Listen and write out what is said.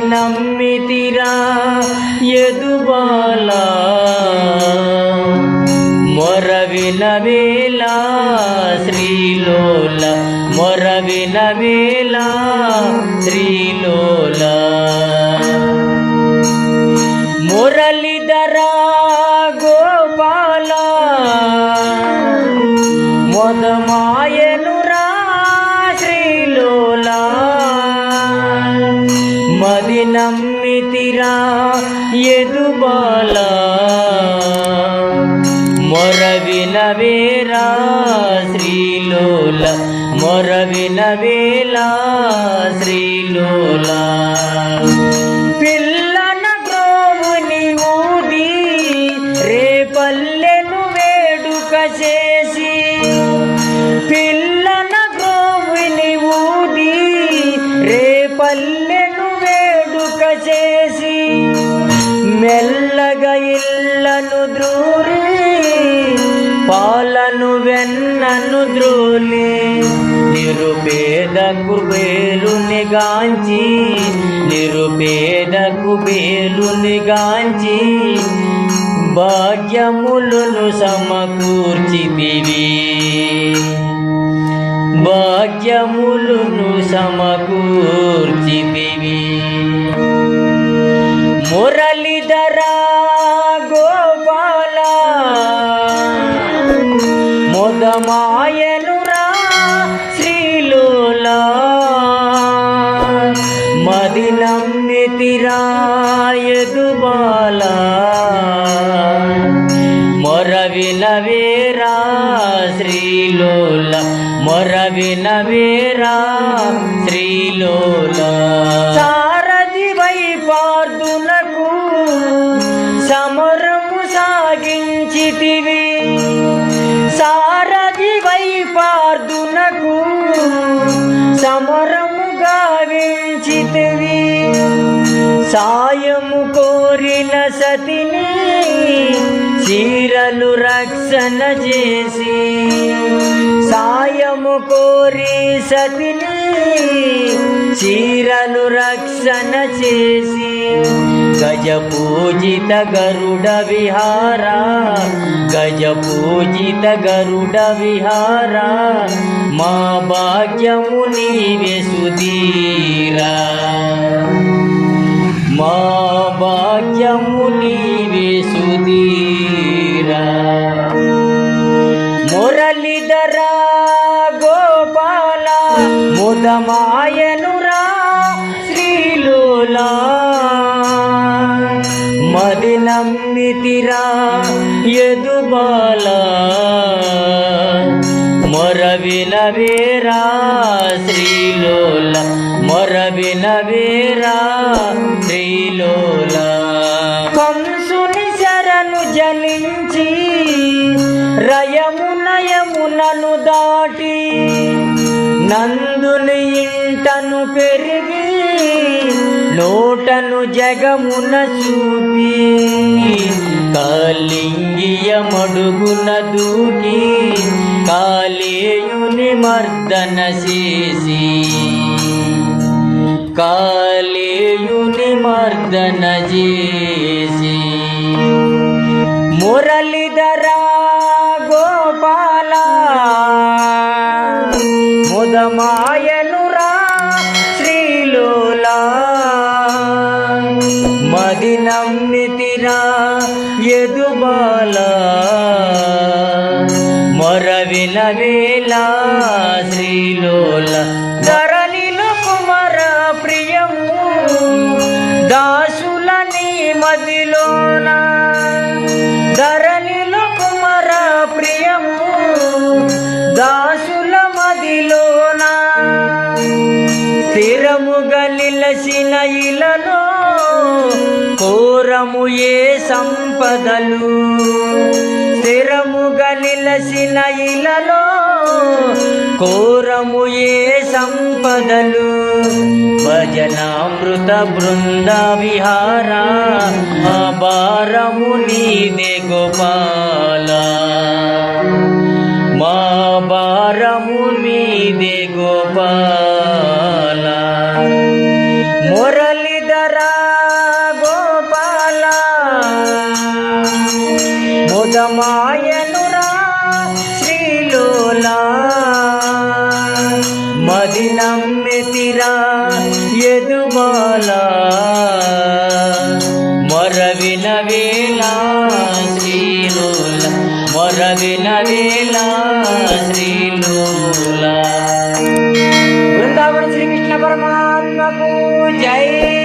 నమ్మితిరా ఎదుబాల. మొరవిన వేళ శ్రీలోల. మొరవిన వేళ శ్రీలోల. మురళిధరా గోపాల. మొదమాయను మది నమ్మితిరా ఎదుబాల మొరవిన వేరా శ్రీలోల మొరవిన వేళ శ్రీలోల. పిల్లన గ్రోవుని ఊది రేపల్లెను వేడుక చేసి వెన్నను ద్రోలి నిరుపేద బేలుని గాంచి. నిరుపేద బేలుని గాంచి. భాగ్యములను సమకూర్చితివి భాగ్యములను సమకూర్చితివి మాయనురా శ్రీలోల. మది నమ్మితిరా ఎదుబాల మొరవిన వేరా శ్రీలోల. మొరవిన వేరా శ్రీలోల. సారథి వైపార్దులకు సమరము సాగించితివి. సార వైపార్దునకు సమరము గావించితివి సాయము కోరిన సతిని చీరలు రక్షణ చేసి. సాయము కోరి సతిని చీరలు రక్షణ చేసి. గజపూజిత గరుడ విహార గజపూజిత గరుడ విహార మా భాగ్యము నీవే సుధీరా. మా భాగ్యము నీవే సుధీరా. మురళిధరా గోపాల ముదమాయనురా నమ్మితిరా ఎదుబాల? మొరవిన వేరా శ్రీలోల? మొరవిన వేరా శ్రీలోల? కంసుని శరణు జనించి రయమునయమునను దాటి నందుని ఇంటను పెరిగి నోటను జగమున చూపి కాలింగియ దూకి కాలేయుని మర్దన చేసి. కాలేయుని మర్దన చేసి. మదిలోన ధరణిలో కుమర ప్రియము దాసుల మదిలోన స్థిరముగా నిలసిన ఇలలో కోరము ఏ సంపదలు? స్థిరముగా నిలసిన ఇలలో కోరము ఏ సంపదలు? భజనామృత బృంద విహార భారము నీదే గోపాల. మా భారము నీదే గోపాల. మురళిధరా గోపాల. ముదమా नाम में तेरा ये दुबाला मरवि नवेला श्री लोला मरवि नवेला श्री लोला वृंदावन श्री कृष्ण परमात्मा को जय